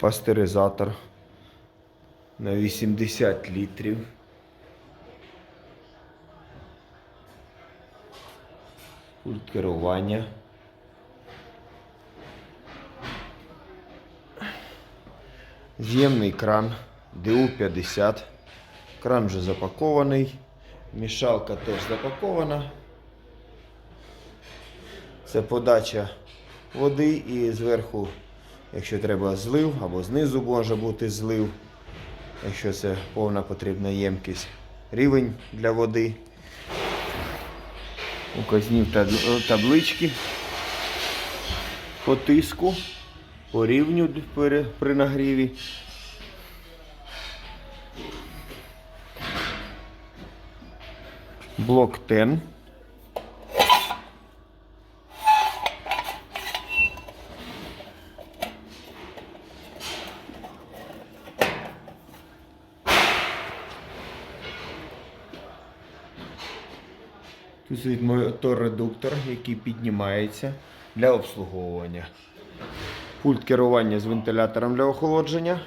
Пастеризатор на 80 літрів. Пульт керування. З'ємний кран ДУ-50. Кран вже запакований. Мішалка теж запакована. Це подача води і зверху, якщо треба злив, або знизу може бути злив, якщо це повна потрібна ємкість. Рівень для води. Указнів таб- таблички по тиску, по рівню при нагріві. Блок TEN. Тут стоїть мотор-редуктор, який піднімається для обслуговування. Пульт керування з вентилятором для охолодження.